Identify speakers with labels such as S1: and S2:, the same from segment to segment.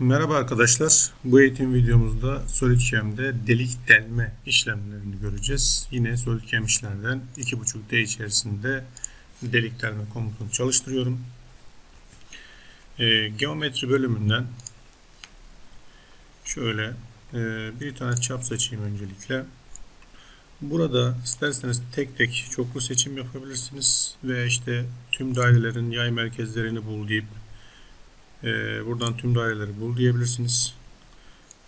S1: Merhaba arkadaşlar. Bu eğitim videomuzda SolidCam'de delik delme işlemlerini göreceğiz. Yine SolidCam işlerden 2.5D içerisinde delik delme komutunu çalıştırıyorum. Ee, geometri bölümünden şöyle e, bir tane çap seçeyim öncelikle. Burada isterseniz tek tek çoklu seçim yapabilirsiniz veya işte tüm dairelerin yay merkezlerini bul deyip ee, buradan tüm daireleri bul diyebilirsiniz.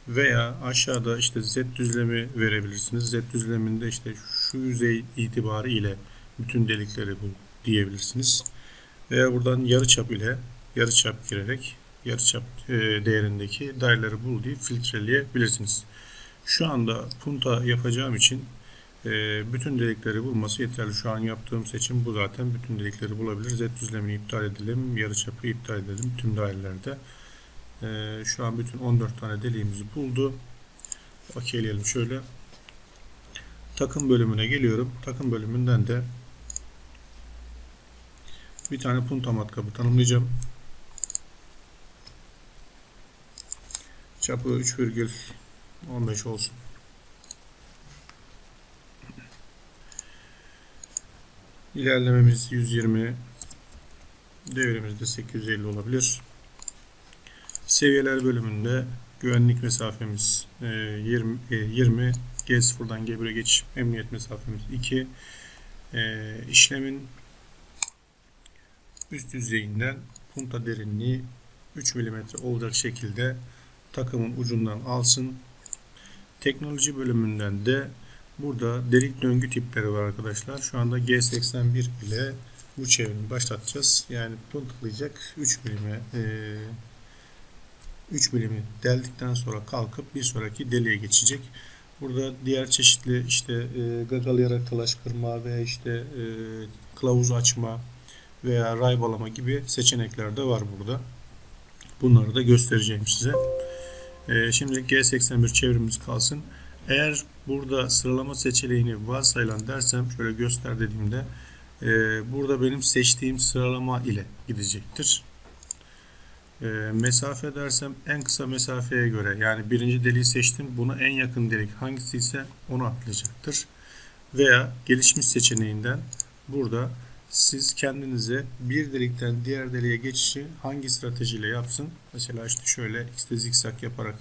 S1: Veya aşağıda işte z düzlemi verebilirsiniz. Z düzleminde işte şu yüzey itibarı ile bütün delikleri bul diyebilirsiniz. Veya buradan yarıçap ile yarıçap girerek yarıçap e, değerindeki daireleri bul diye filtreleyebilirsiniz. Şu anda punta yapacağım için bütün delikleri bulması yeterli. Şu an yaptığım seçim bu zaten. Bütün delikleri bulabilir. Z düzlemini iptal edelim. Yarıçapı iptal edelim. Tüm dairelerde. E, şu an bütün 14 tane deliğimizi buldu. Okeyleyelim şöyle. Takım bölümüne geliyorum. Takım bölümünden de bir tane punta matkabı tanımlayacağım. Çapı 3,15 olsun. İlerlememiz 120, devrimiz de 850 olabilir. Seviyeler bölümünde güvenlik mesafemiz 20, 20 G0'dan G1'e geçiş emniyet mesafemiz 2. E, işlemin üst yüzeyinden punta derinliği 3 mm olacak şekilde takımın ucundan alsın. Teknoloji bölümünden de Burada delik döngü tipleri var arkadaşlar. Şu anda G81 ile bu çevrimi başlatacağız. Yani puntalayacak 3 milime e, 3 milimi deldikten sonra kalkıp bir sonraki deliğe geçecek. Burada diğer çeşitli işte e, gagalayarak talaş kırma veya işte e, kılavuz açma veya raybalama gibi seçenekler de var burada. Bunları da göstereceğim size. E, şimdi G81 çevrimiz kalsın. Eğer burada sıralama seçeneğini varsayılan dersem şöyle göster dediğimde e, burada benim seçtiğim sıralama ile gidecektir. E, mesafe dersem en kısa mesafeye göre yani birinci deliği seçtim buna en yakın delik hangisi ise onu atlayacaktır. Veya gelişmiş seçeneğinden burada siz kendinize bir delikten diğer deliğe geçişi hangi stratejiyle yapsın? Mesela işte şöyle x'te zikzak yaparak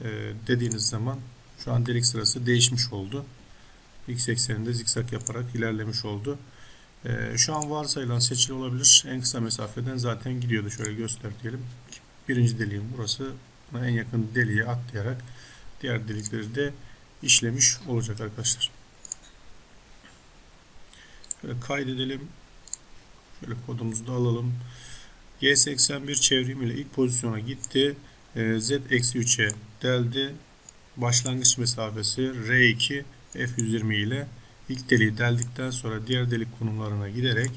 S1: e, dediğiniz zaman şu an delik sırası değişmiş oldu. X ekseninde zikzak yaparak ilerlemiş oldu. Ee, şu an varsayılan seçili olabilir. En kısa mesafeden zaten gidiyordu. Şöyle göster diyelim. Birinci deliğim burası. Buna en yakın deliğe atlayarak diğer delikleri de işlemiş olacak arkadaşlar. Şöyle kaydedelim. Şöyle kodumuzu da alalım. G81 çevrim ile ilk pozisyona gitti. Ee, Z-3'e deldi başlangıç mesafesi R2 F120 ile ilk deliği deldikten sonra diğer delik konumlarına giderek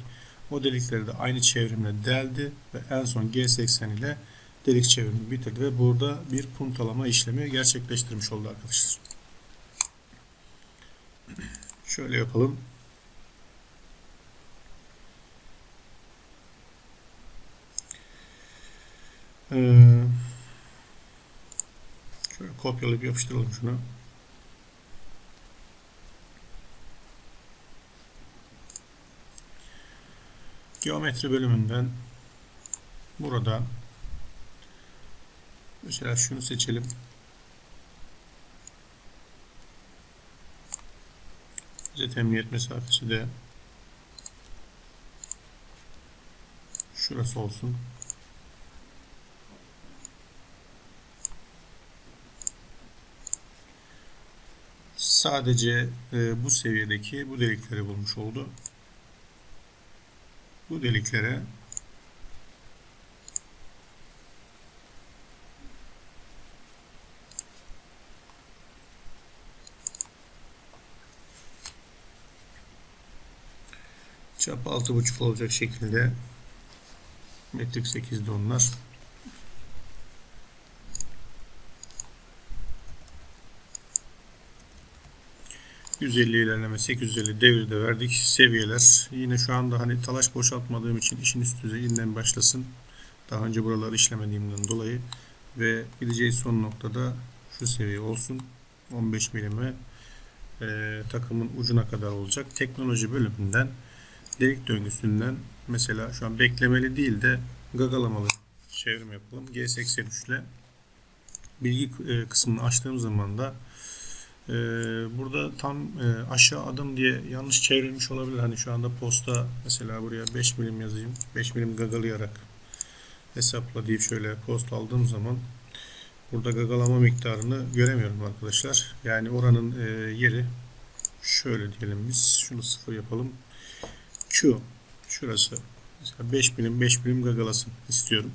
S1: o delikleri de aynı çevrimle deldi ve en son G80 ile delik çevrimi bitirdi ve burada bir puntalama işlemi gerçekleştirmiş oldu arkadaşlar. Şöyle yapalım. Ee, kopyalayıp yapıştıralım şunu. Geometri bölümünden burada mesela şunu seçelim. Z emniyet mesafesi de şurası olsun. Sadece e, bu seviyedeki bu delikleri bulmuş oldu. Bu deliklere çap 6.5 olacak şekilde metrik 8'de onlar 150 ilerleme 850 devirde verdik. Seviyeler yine şu anda hani talaş boşaltmadığım için işin üst düzeyinden başlasın. Daha önce buraları işlemediğimden dolayı ve gideceği son noktada şu seviye olsun. 15 milime e, takımın ucuna kadar olacak. Teknoloji bölümünden delik döngüsünden mesela şu an beklemeli değil de gagalamalı çevrim yapalım. G83 ile bilgi e, kısmını açtığım zaman da e, burada tam e, aşağı adım diye yanlış çevrilmiş olabilir. Hani şu anda posta mesela buraya 5 milim yazayım. 5 milim gagalayarak hesapla deyip şöyle post aldığım zaman burada gagalama miktarını göremiyorum arkadaşlar. Yani oranın e, yeri şöyle diyelim biz şunu sıfır yapalım. Q şurası mesela 5 milim 5 milim gagalasın istiyorum.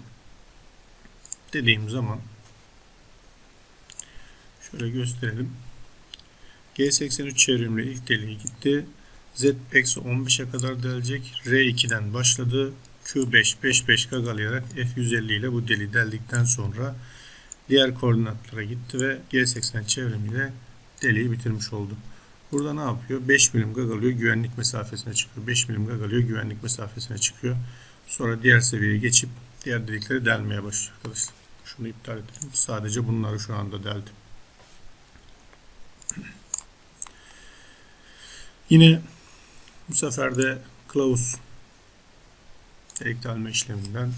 S1: Dediğim zaman şöyle gösterelim. G83 çevrimli ilk deliği gitti. Z eksi 15'e kadar delecek. R2'den başladı. Q5 55 gagalayarak F150 ile bu deliği deldikten sonra diğer koordinatlara gitti ve G80 çevrimiyle deliği bitirmiş oldu. Burada ne yapıyor? 5 milim gagalıyor güvenlik mesafesine çıkıyor. 5 milim gagalıyor güvenlik mesafesine çıkıyor. Sonra diğer seviyeye geçip diğer delikleri delmeye başlıyor arkadaşlar. Şunu iptal edelim. Sadece bunları şu anda deldim. Yine bu sefer de kılavuz delik delme işleminden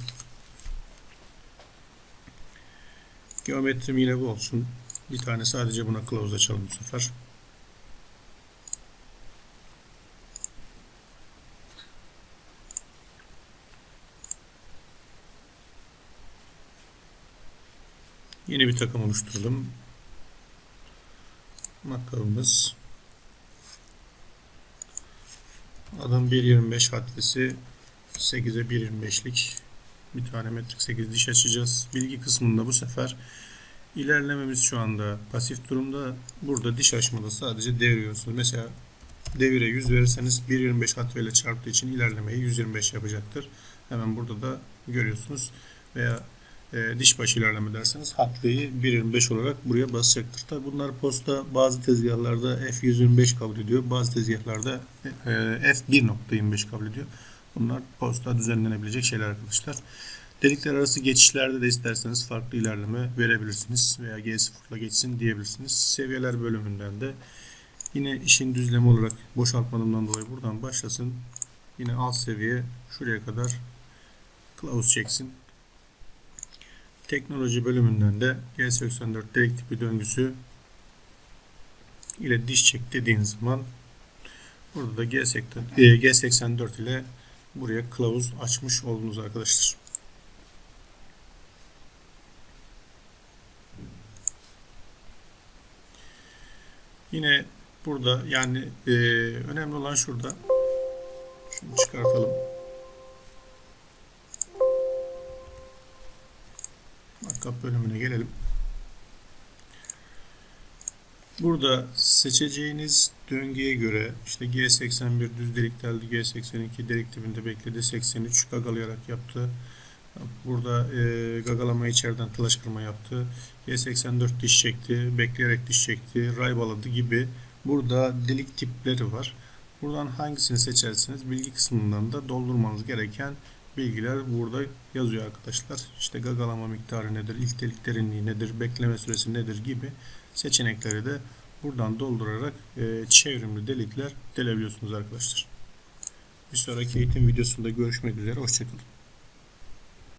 S1: geometrim yine bu olsun. Bir tane sadece buna kılavuz açalım bu sefer. Yeni bir takım oluşturalım. Makkabımız adım 1.25 hatlisi 8'e 1.25'lik bir tane metrik 8 diş açacağız. Bilgi kısmında bu sefer ilerlememiz şu anda pasif durumda. Burada diş açmada sadece deviriyorsunuz. Mesela devire 100 verirseniz 1.25 hatve ile çarptığı için ilerlemeyi 125 yapacaktır. Hemen burada da görüyorsunuz. Veya e, diş başı ilerleme derseniz hatveyi 1.25 olarak buraya basacaktır. Tabi bunlar posta bazı tezgahlarda F125 kabul ediyor. Bazı tezgahlarda e, F1.25 kabul ediyor. Bunlar posta düzenlenebilecek şeyler arkadaşlar. Delikler arası geçişlerde de isterseniz farklı ilerleme verebilirsiniz veya G0 ile geçsin diyebilirsiniz. Seviyeler bölümünden de yine işin düzlemi olarak boşaltmadığımdan dolayı buradan başlasın. Yine alt seviye şuraya kadar kılavuz çeksin. Teknoloji bölümünden de G84 delik tipi döngüsü ile diş çek dediğiniz zaman burada da G84 ile buraya kılavuz açmış oldunuz arkadaşlar. Yine burada yani e, önemli olan şurada şunu çıkartalım. Markup bölümüne gelelim. Burada seçeceğiniz döngüye göre işte G81 düz delik deldi, G82 delik dibinde bekledi, 83 gagalayarak yaptı. Burada e, gagalama içeriden tılaş kırma yaptı. G84 diş çekti, bekleyerek diş çekti, raybaladı gibi burada delik tipleri var. Buradan hangisini seçerseniz bilgi kısmından da doldurmanız gereken bilgiler burada yazıyor arkadaşlar. İşte gagalama miktarı nedir, ilk derinliği nedir, bekleme süresi nedir gibi seçenekleri de buradan doldurarak e, çevrimli delikler delebiliyorsunuz arkadaşlar. Bir sonraki eğitim videosunda görüşmek üzere. Hoşçakalın.